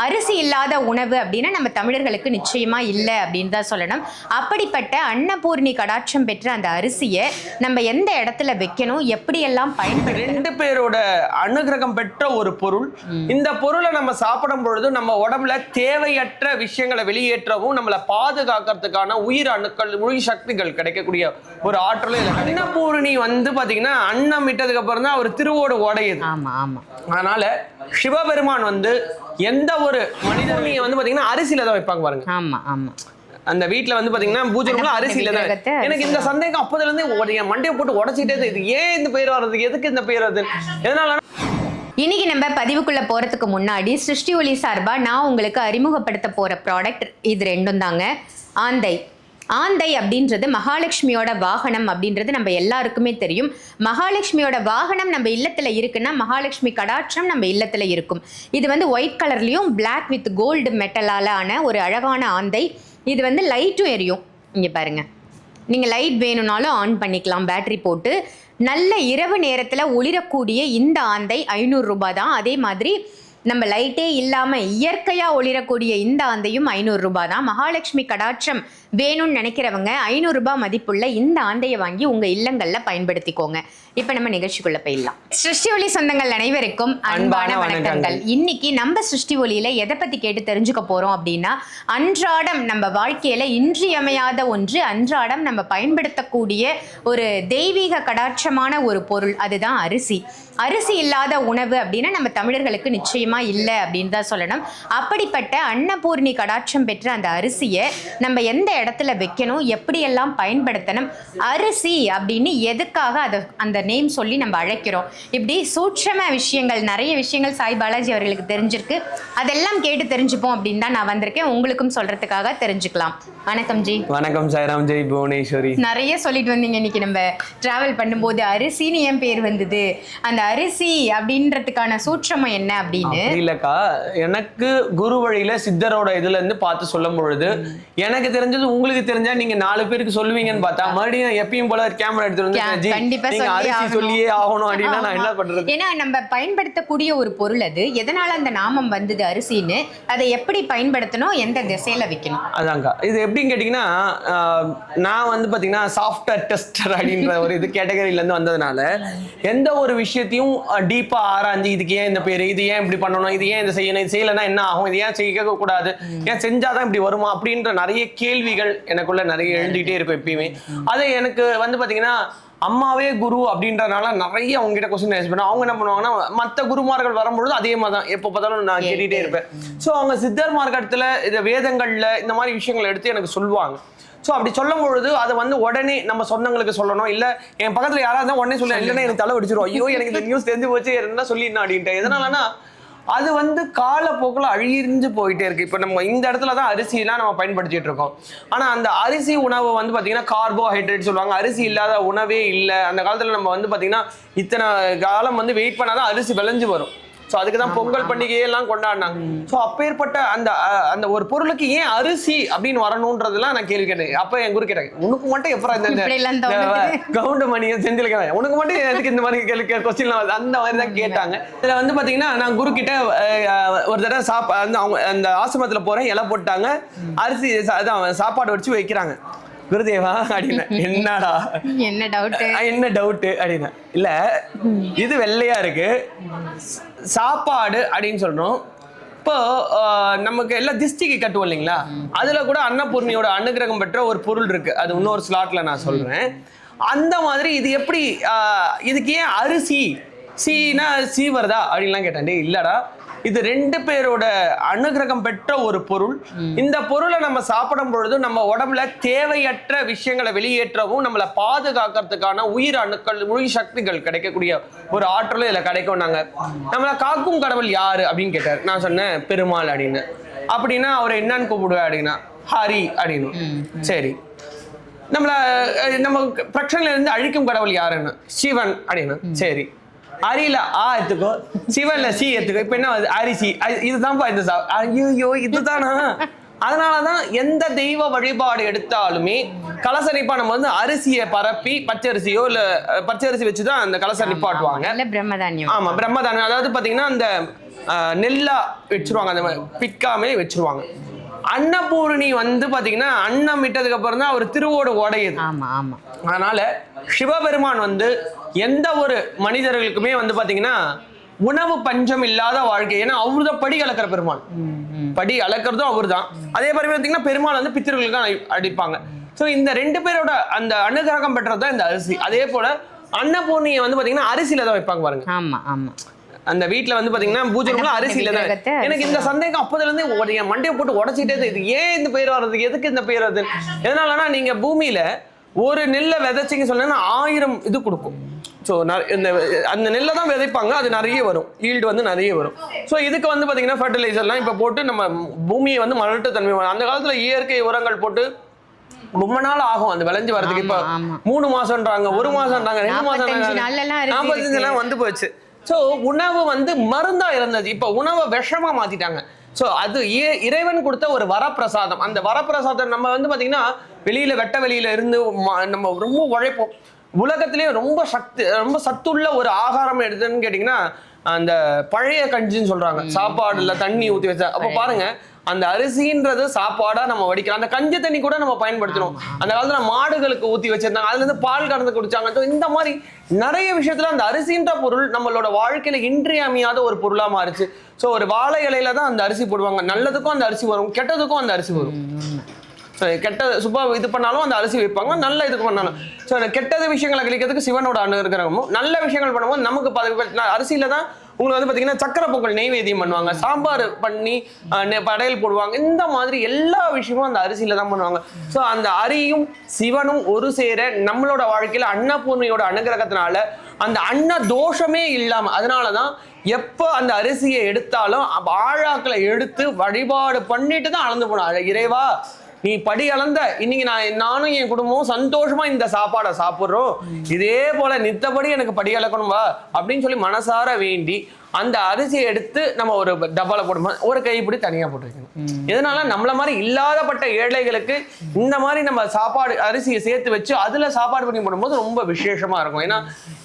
அரிசி இல்லாத உணவு அப்படின்னா நம்ம தமிழர்களுக்கு நிச்சயமா இல்லை அப்படின்னு தான் சொல்லணும். அப்படிப்பட்ட அன்னபூர்ணி கடாட்சம் பெற்ற அந்த அரிசியை நம்ம எந்த இடத்துல வைக்கணும் எப்படியெல்லாம் பயன்படுத்தணும் ரெண்டு பேரோட அனுகிரகம் பெற்ற ஒரு பொருள். இந்த பொருளை நம்ம சாப்பிடும் பொழுது நம்ம உடம்புல தேவையற்ற விஷயங்களை வெளியேற்றவும் நம்மளை பாதுகாக்கிறதுக்கான உயிர் அணுக்கள் உயிர் சக்திகள் கிடைக்கக்கூடிய ஒரு ஆற்றலும் இல்லை அன்னபூரணி வந்து பாத்தீங்கன்னா அன்னம் விட்டதுக்கு அப்புறம் தான் அவர் திருவோடு உடையுது ஆமா ஆமா. அதனால சிவபெருமான் வந்து எந்த ஒரு மனிதனையும் வந்து பாத்தீங்கன்னா அரிசியில தான் வைப்பாங்க பாருங்க. ஆமா ஆமா. அந்த வீட்ல வந்து பாத்தீங்கன்னா பூஜை ரூம்ல அரிசியில தான். விக்கிரகத்தை எனக்கு இந்த சந்தேகம் அப்போதுல இருந்து என் மண்டையை போட்டு உடச்சிட்டே. இது ஏன் இந்த பேர் வர்றது? எதுக்கு இந்த பேர் வருது எதனால? இன்னைக்கு நம்ம பதிவுக்குள்ள போறதுக்கு முன்னாடி சிருஷ்டி ஒளி சார்பா நான் உங்களுக்கு அறிமுகப்படுத்த போற ப்ராடக்ட் இது ரெண்டும் தாங்க. ஆந்தை. ஆந்தை அப்படின்றது மகாலட்சுமியோட வாகனம் அப்படின்றது நம்ம எல்லாருக்குமே தெரியும். மகாலட்சுமியோட வாகனம் நம்ம இல்லத்தில் இருக்குன்னா மகாலட்சுமி கடாட்சம் நம்ம இல்லத்தில் இருக்கும். இது வந்து ஒயிட் கலர்லேயும் பிளாக் வித் கோல்டு மெட்டலால் ஆன ஒரு அழகான ஆந்தை. இது வந்து லைட்டும் எரியும். இங்கே பாருங்கள் நீங்கள் லைட் வேணும்னாலும் ஆன் பண்ணிக்கலாம் பேட்டரி போட்டு. நல்ல இரவு நேரத்தில் ஒளிரக்கூடிய இந்த ஆந்தை ஐநூறுரூபா தான். அதே மாதிரி நம்ம லைட்டே இல்லாமல் இயற்கையாக ஒளிரக்கூடிய இந்த ஆந்தையும் ஐநூறு ரூபாய் தான். மகாலட்சுமி கடாட்சம் வேணும்னு நினைக்கிறவங்க ஐநூறு ரூபாய் மதிப்புள்ள இந்த ஆந்தையை வாங்கி உங்கள் இல்லங்களில் பயன்படுத்திக்கோங்க. இப்போ நம்ம நிகழ்ச்சிக்குள்ள போயிடலாம். சிருஷ்டி ஒளி சொந்தங்கள் அனைவருக்கும் அன்பான வணக்கங்கள். இன்னைக்கு நம்ம சிருஷ்டி ஒளியில எதை பத்தி கேட்டு தெரிஞ்சுக்க போறோம் அப்படின்னா அன்றாடம் நம்ம வாழ்க்கையில இன்றியமையாத ஒன்று அன்றாடம் நம்ம பயன்படுத்தக்கூடிய ஒரு தெய்வீக கடாட்சமான ஒரு பொருள் அதுதான் அரிசி. அரிசி இல்லாத உணவு அப்படின்னா நம்ம தமிழர்களுக்கு நிச்சயமா இல்லை அப்படின்னு தான் சொல்லணும். அப்படிப்பட்ட அன்னபூர்ணி கடாட்சம் பெற்ற அந்த அரிசியை நம்ம எந்த இடத்துல வைக்கணும் எப்படியெல்லாம் பயன்படுத்தணும் அரிசி அப்படின்னு எதுக்காக அதை அந்த நேம் சொல்லி நம்ம அழைக்கிறோம். இப்படி சூட்சம விஷயங்கள் நிறைய விஷயங்கள் சாய் பாலாஜி அவர்களுக்கு தெரிஞ்சிருக்கு. அதெல்லாம் கேட்டு தெரிஞ்சுப்போம் அப்படின்னு தான் நான் வந்திருக்கேன். உங்களுக்கும் சொல்றதுக்காக தெரிஞ்சுக்கலாம். வணக்கம் ஜி. வணக்கம் சாய்ராம் ஜெய் புவனேஸ்வரி. நிறைய சொல்லிட்டு வந்தீங்க இன்னைக்கு நம்ம டிராவல் பண்ணும்போது. அரிசின்னு ஏன் பேர் வந்தது. அந்த அரிசி அப்படின்றதுக்கான சூட்சமம் என்ன அப்படின்னு? அப்படி இல்லக்கா. எனக்கு குரு வழியில சித்தரோட இதுல இருந்து பார்த்து சொல்லும் பொழுது எனக்கு தெரிஞ்சது உங்களுக்கு தெரிஞ்சா நீங்க நாலு பேருக்கு சொல்லுவீங்கன்னு பார்த்தா மறுபடியும் எப்பயும் போல கேமரா எடுத்து வந்து கே- ஜி, கண்டிப்பா நீங்க அரிசி. சொல்லியே ஆகணும் அப்படின்னா நான் என்ன. பண்றது? ஏன்னா நம்ம பயன்படுத்தக்கூடிய ஒரு பொருள் அது. எதனால அந்த நாமம் வந்தது அரிசின்னு அதை எப்படி பயன்படுத்தணும் எந்த திசையில வைக்கணும்? அதான்க்கா. இது எப்படின்னு கேட்டிங்கன்னா நான் வந்து பார்த்தீங்கன்னா சாஃப்ட்வேர் டெஸ்டர் அப்படின்ற ஒரு இது கேட்டகரியிலேருந்து வந்ததுனால எந்த ஒரு விஷயத்தையும் டீப்பாக ஆராய்ஞ்சு இதுக்கு ஏன் இந்த பேர் இது ஏன் இப்படி பண்ணணும் இது ஏன் இதை செய்யணும் இது செய்யலைன்னா என்ன ஆகும் இது ஏன் செய்ய கூடாது ஏன் செஞ்சாதான் இப்படி வருமா அப்படின்ற நிறைய கேள்விகள் எனக்குள்ள நிறைய எழுதிட்டே இருக்கும் எப்பயுமே. அதை எனக்கு வந்து பார்த்தீங்கன்னா அம்மாவே குரு அப்படின்றனால நிறைய அவங்க கிட்ட கொஸ்டின் ரைஸ் பண்ண அவங்க என்ன பண்ணுவாங்கன்னா மற்ற குருமார்கள் வரும்பொழுது அதே மாதிரி தான் எப்போ பார்த்தாலும் நான் கேட்டுட்டே இருப்பேன். ஸோ அவங்க சித்தர் மார்க்கத்தில் இந்த வேதங்கள்ல இந்த மாதிரி விஷயங்களை எடுத்து எனக்கு சொல்லுவாங்க. ஸோ அப்படி சொல்லும் பொழுது அதை வந்து உடனே நம்ம சொந்தங்களுக்கு சொல்லணும். இல்லை என் பக்கத்தில் யாராவது இருந்தால் உடனே சொல்ல இல்லைன்னா எனக்கு தலை வெடிச்சிரும். ஐயோ எனக்கு இந்த நியூஸ் தெரிஞ்சு போச்சு என்ன சொல்லிடணும் அப்படின்ட்டு. எதனாலனா அது வந்து காலப்போக்கில் அழிஞ்சு போயிட்டே இருக்கு. இப்போ நம்ம இந்த இடத்துல தான் அரிசிலாம் நம்ம பயன்படுத்திட்டு இருக்கோம். ஆனால் அந்த அரிசி உணவு வந்து பார்த்தீங்கன்னா கார்போஹைட்ரேட் சொல்லுவாங்க. அரிசி இல்லாத உணவே இல்லை. அந்த காலத்தில் நம்ம வந்து பார்த்தீங்கன்னா இத்தனை காலம் வந்து வெயிட் பண்ணாதான் அரிசி விளைஞ்சு வரும். ஸோ அதுக்கு தான் பொங்கல் பண்டிகையெல்லாம் கொண்டாடினாங்க. ஸோ அப்பேற்பட்ட அந்த அந்த ஒரு பொருளுக்கு ஏன் அரிசி அப்படின்னு வரணுன்றதெல்லாம் நான் கேள்வி கேட்டேன். அப்போ என் குரு கேட்டாங்க உனக்கு மட்டும் எப்பறம் இந்த. கவுண்ட் மணியை செஞ்சிருக்கேன். உனக்கு மட்டும் எதுக்கு இந்த மாதிரி கேள்வி கொஸ்டின் அந்த மாதிரி தான் கேட்டாங்க. இதுல வந்து பாத்தீங்கன்னா நான் குரு கிட்ட ஒரு தடவை சாப்பா அந்த அவங்க அந்த ஆசிரமத்துல போறேன் இலை போட்டாங்க. அரிசி அதான் சாப்பாடு வச்சு வைக்கிறாங்க. குருதேவா அப்படின்னு. என்னடா? என்ன டவுட் என்ன டவுட்டு அப்படின்னு. இல்ல இது வெள்ளையா இருக்கு. சாப்பாடு அப்படின்னு சொல்றோம். இப்போ நமக்கு எல்லாம் திஷ்டிக்கு கட்டுவோம் இல்லைங்களா? அதுல கூட அன்னபூர்ணியோட அனுகிரகம் பெற்ற ஒரு பொருள் இருக்கு. அது இன்னொரு ஸ்லாட்ல நான் சொல்றேன். அந்த மாதிரி இது எப்படி இதுக்கு ஏன் அரிசி சீனா சீ வருதா அப்படின்லாம் கேட்டேன். டேய் இல்லடா. இது ரெண்டு பேரோட அனுகிரகம் பெற்ற ஒரு பொருள். இந்த பொருளை நம்ம சாப்பிடும் பொழுது நம்ம உடம்புல தேவையற்ற விஷயங்களை வெளியேற்றவும் நம்மளை பாதுகாக்கிறதுக்கான உயிர் அணுக்கள் உயிர் சக்திகள் கிடைக்கக்கூடிய ஒரு ஆற்றலும் இதுல கிடைக்கும் நாங்க. நம்மளை காக்கும் கடவுள் யாரு அப்படின்னு கேட்டார். நான் சொன்னேன் பெருமாள் அப்படின்னு. அப்படின்னா அவரை என்னன்னு கூப்பிடுவேன் அப்படின்னா ஹரி அப்படின்னு. சரி. நம்மள நம்ம பிரச்சனையில இருந்து அழிக்கும் கடவுள் யாருன்னு? சிவன் அப்படின்னு. சரி. அரியில ஆ எடுத்துக்கோ சிவன்ல சி எடுத்துக்கோ இப்ப என்ன? அரிசி அரி- இதுதான்ப்பா இந்த சா ஐயோ இதுதானா? அதனாலதான் எந்த தெய்வ வழிபாடு எடுத்தாலுமே கலச நிப்பாட்டம் வந்து அரிசியை பரப்பி பச்சரிசியோ இல்ல பச்சரிசி வச்சுதான் அந்த கலச நிப்பாட்டுவாங்க. பிரம்மதானியம் ஆமா பிரம்மதானம் அதாவது பாத்தீங்கன்னா அந்த நெல்லா வச்சிருவாங்க. அந்த மாதிரி பிக்காமே வச்சிருவாங்க. அன்னபூரணி வந்து பாத்தீங்கன்னா அன்னம் விட்டதுக்கு அப்புறம் தான் அவர் திருவோடு உடையுது ஆமா ஆமா. அதனால சிவபெருமான் வந்து எந்த ஒரு மனிதர்களுக்குமே வந்து பாத்தீங்கன்னா உணவு பஞ்சம் இல்லாத வாழ்க்கை. ஏன்னா அவரு தான் படி அளக்கிற பெருமான். படி அளக்கிறதும் அவர் தான் அதே மாதிரி பார்த்தீங்கன்னா பெருமாள் வந்து பித்திருக்களுக்கு தான் அடி- அடிப்பாங்க. ஸோ இந்த ரெண்டு பேரோட அந்த அனுகிரகம் பெற்றது தான் இந்த அரிசி. அதே போல அன்னபூர்ணியை வந்து பாத்தீங்கன்னா அரிசியில தான் வைப்பாங்க பாருங்க. ஆமா ஆமா. அந்த வீட்ல வந்து பாத்தீங்கன்னா பூஜை ரூம்ல தான். விக்கிரகத்தை எனக்கு இந்த சந்தேகம் அப்போதுல இருந்து ஒரு என் மண்டையை போட்டு உடச்சிட்டே. இது ஏன் இந்த பேர் வர்றது? எதுக்கு இந்த பேர் வருது? எதனாலனா நீங்க பூமியில ஒரு நெல்லை விதைச்சிங்க சொன்னா ஆயிரம் இது கொடுக்கும். ஸோ இந்த அந்த நெல்லை தான் விதைப்பாங்க. அது நிறைய வரும். ஈல்டு வந்து நிறைய வரும். ஸோ இதுக்கு வந்து பார்த்தீங்கன்னா ஃபர்டிலைசர்லாம் இப்போ போட்டு நம்ம பூமியை வந்து மலட்டு தன்மை வரும். அந்த காலத்துல இயற்கை உரங்கள் போட்டு ரொம்ப நாள் ஆகும். அந்த விளைஞ்சு வரதுக்கு இப்போ. மூணு மாசம்ன்றாங்க ஒரு மாசம்ன்றாங்க ரெண்டு மாசம் அரிசி நாற்பத்தஞ்சு. நாள் வந்து போச்சு. ஸோ உணவு வந்து மருந்தா இருந்தது. இப்போ உணவை விஷமா மாத்திட்டாங்க. ஸோ அது இறைவன் கொடுத்த ஒரு வரப்பிரசாதம். அந்த வரப்பிரசாதம் நம்ம வந்து பாத்தீங்கன்னா வெளியில வெட்ட வெளியில இருந்து நம்ம ரொம்ப உழைப்போம். உலகத்திலேயே ரொம்ப சக்தி ரொம்ப சத்துள்ள ஒரு ஆகாரம் எடுத்துன்னு கேட்டிங்கன்னா அந்த பழைய கஞ்சின்னு சொல்றாங்க. சாப்பாடுல தண்ணி ஊத்தி வச்சா அப்போ பாருங்க அந்த அரிசின்றது சாப்பாடா நம்ம வடிக்கிறோம் அந்த கஞ்சி தண்ணி கூட நம்ம பயன்படுத்தணும் அந்த காலத்துல மாடுகளுக்கு ஊத்தி வச்சிருந்தாங்க. அதுல இருந்து பால் கறந்து குடிச்சாங்க. இந்த மாதிரி நிறைய விஷயத்துல அந்த அரிசின்ற பொருள் நம்மளோட வாழ்க்கையில இன்றியமையாத ஒரு பொருளா மாறுச்சு. ஸோ ஒரு வாழை இலையில தான் அந்த அரிசி போடுவாங்க. நல்லதுக்கும் அந்த அரிசி வரும். கெட்டதுக்கும் அந்த அரிசி வரும். கெட்ட சுப இது பண்ணாலும் அந்த அரிசி வைப்பாங்க நல்ல இதுக்கு பண்ணாலும். ஸோ கெட்டது விஷயங்களை கழிக்கிறதுக்கு சிவனோட அனுகிரகமும் நல்ல விஷயங்கள் பண்ணும்போது நமக்கு பதவி அரிசியில தான் உங்களுக்கு வந்து பார்த்தீங்கன்னா சக்கரை பொங்கல் நெய்வேத்தியம் பண்ணுவாங்க சாம்பார் பண்ணி நெ- படையல் போடுவாங்க. இந்த மாதிரி எல்லா விஷயமும் அந்த அரிசியில தான் பண்ணுவாங்க. ஸோ அந்த அரியும் சிவனும் ஒரு சேர நம்மளோட வாழ்க்கையில அன்னபூர்ணியோட அனுகிரகத்தினால அந்த அன்ன தோஷமே இல்லாம அதனால தான் எப்போ அந்த அரிசியை எடுத்தாலும் ஆழாக்களை எடுத்து வழிபாடு பண்ணிட்டு தான் அளந்து போனோம். இறைவா நீ படி அளந்த இன்னைக்கு நான் நானும் என் குடும்பமும் சந்தோஷமா இந்த சாப்பாடை சாப்பிட்றோம். இதே போல நித்தபடி எனக்கு படி அளக்கணும் வா அப்படின்னு சொல்லி மனசார வேண்டி அந்த அரிசியை எடுத்து நம்ம ஒரு டப்பால போடும்போது ஒரு கைப்பிடி தனியா போட்டு வைக்கணும் இதனால நம்மள மாதிரி இல்லாதப்பட்ட ஏழைகளுக்கு இந்த மாதிரி நம்ம சாப்பாடு அரிசியை சேர்த்து வச்சு அதுல சாப்பாடு பண்ணி போடும்போது ரொம்ப விசேஷமா இருக்கும். ஏன்னா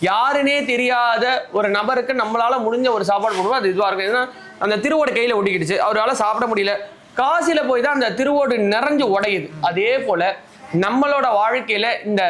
யாருனே தெரியாத ஒரு நபருக்கு நம்மளால முடிஞ்ச ஒரு சாப்பாடு போடும்போது அது இதுவா இருக்கும். ஏன்னா அந்த திருவோட கையில ஒட்டிக்கிடுச்சு. அவரால சாப்பிட முடியல. காசில போய் தான் அந்த திருவோடு நிறைஞ்சு உடையுது. அதே போல நம்மளோட வாழ்க்கையில இந்த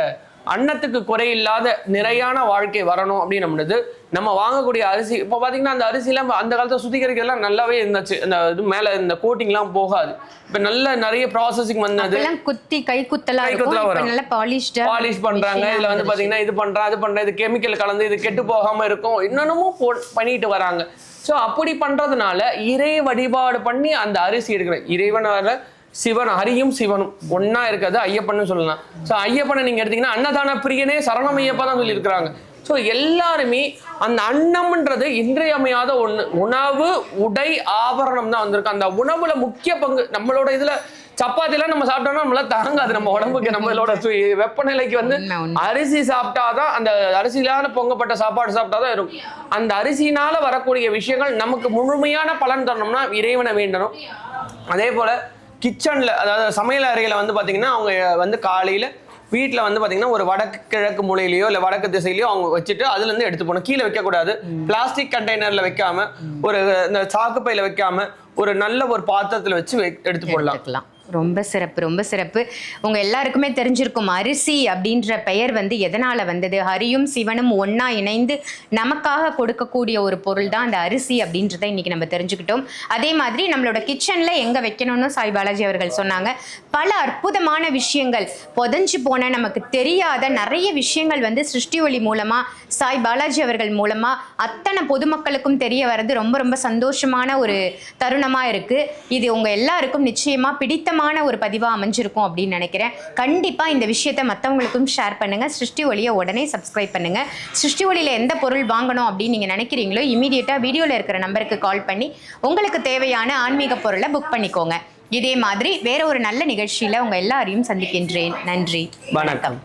அன்னத்துக்கு குறையில்லாத நிறையான வாழ்க்கை வரணும் அப்படின்னு நம்மளுது நம்ம வாங்கக்கூடிய அரிசி இப்போ பார்த்தீங்கன்னா அந்த அரிசிலாம் அந்த காலத்துல சுத்திகரிக்கிறதுலாம் நல்லாவே இருந்துச்சு. இந்த இது மேலே இந்த கோட்டிங்லாம் போகாது. இப்போ நல்ல நிறைய ப்ராசஸிங் வந்தது. குத்தி கை குத்தலா கை இருக்கும். குத்தலா இப்ப வரும். நல்லா பாலிஷ்டா பாலிஷ் பண்றாங்க. இதுல வந்து பாத்தீங்கன்னா இது பண்றா அது பண்றா இது கெமிக்கல் கலந்து இது கெட்டு போகாம இருக்கும். இன்னமும் போ பண்ணிட்டு வராங்க. ஸோ அப்படி பண்ணுறதுனால இறை வழிபாடு பண்ணி அந்த அரிசி எடுக்கிறேன் இறைவனால சிவன் ஹரியும் சிவனும் ஒன்றா இருக்கிறது ஐயப்பன்னு சொல்லலாம். ஸோ ஐயப்பனை நீங்கள் எடுத்தீங்கன்னா அன்னதான பிரியனே சரணம் ஐயப்பா தான் சொல்லியிருக்கிறாங்க. ஸோ எல்லாருமே அந்த அன்னம்ன்றது இன்றியமையாத ஒன்று உணவு உடை ஆபரணம் தான் வந்திருக்கு. அந்த உணவுல முக்கிய பங்கு நம்மளோட இதில் சப்பாத்திலாம் நம்ம சாப்பிட்டோம்னா நம்மளால தாங்காது. நம்ம உடம்புக்கு நம்மளோட வெப்பநிலைக்கு வந்து. அரிசி சாப்பிட்டாதான் அந்த அரிசியிலான பொங்கப்பட்ட சாப்பாடு சாப்பிட்டாதான் இருக்கும் அந்த அரிசினால வரக்கூடிய விஷயங்கள் நமக்கு முழுமையான பலன் தரணும்னா இறைவனை வேண்டணும். அதே போல கிச்சன்ல அதாவது சமையல் அறையில வந்து பாத்தீங்கன்னா அவங்க வந்து காலையில வீட்ல வந்து பாத்தீங்கன்னா ஒரு வடக்கு கிழக்கு மூலையிலயோ இல்ல வடக்கு திசையிலயோ அவங்க வச்சுட்டு அதுல இருந்து எடுத்து போகணும். கீழே வைக்க கூடாது பிளாஸ்டிக் கண்டெய்னர்ல வைக்காம ஒரு இந்த சாக்கு பையில வைக்காம ஒரு நல்ல ஒரு பாத்திரத்துல வச்சு எடுத்து போடலாம். ரொம்ப சிறப்பு ரொம்ப சிறப்பு. உங்கள் எல்லாருக்குமே தெரிஞ்சிருக்கும் அரிசி அப்படின்ற பெயர் வந்து எதனால் வந்தது? ஹரியும் சிவனும் ஒன்றா இணைந்து நமக்காக கொடுக்கக்கூடிய ஒரு பொருள் தான் அந்த அரிசி அப்படின்றத இன்றைக்கி நம்ம தெரிஞ்சுக்கிட்டோம். அதே மாதிரி நம்மளோட கிச்சனில் எங்கே வைக்கணும்னு சாய் பாலாஜி அவர்கள் சொன்னாங்க. பல அற்புதமான விஷயங்கள் புதஞ்சு போன நமக்கு தெரியாத நிறைய விஷயங்கள் வந்து சிருஷ்டி ஒளி மூலமாக சாய் பாலாஜி அவர்கள் மூலமாக அத்தனை பொதுமக்களுக்கும் தெரிய வர்றது ரொம்ப ரொம்ப சந்தோஷமான ஒரு தருணமாக இருக்கு. இது உங்கள் எல்லாருக்கும் நிச்சயமாக பிடித்த பிடித்தமான ஒரு பதிவா அமைஞ்சிருக்கும் அப்படின்னு நினைக்கிறேன். கண்டிப்பா இந்த விஷயத்த மற்றவங்களுக்கும் ஷேர் பண்ணுங்க. சிருஷ்டி ஒளியை உடனே சப்ஸ்கிரைப் பண்ணுங்க. சிருஷ்டி ஒளியில எந்த பொருள் வாங்கணும் அப்படின்னு நீங்க நினைக்கிறீங்களோ இமீடியட்டா வீடியோல இருக்கிற நம்பருக்கு கால் பண்ணி உங்களுக்கு தேவையான ஆன்மீக பொருளை புக் பண்ணிக்கோங்க. இதே மாதிரி வேற ஒரு நல்ல நிகழ்ச்சியில உங்க எல்லாரையும் சந்திக்கின்றேன். நன்றி. வணக்கம்.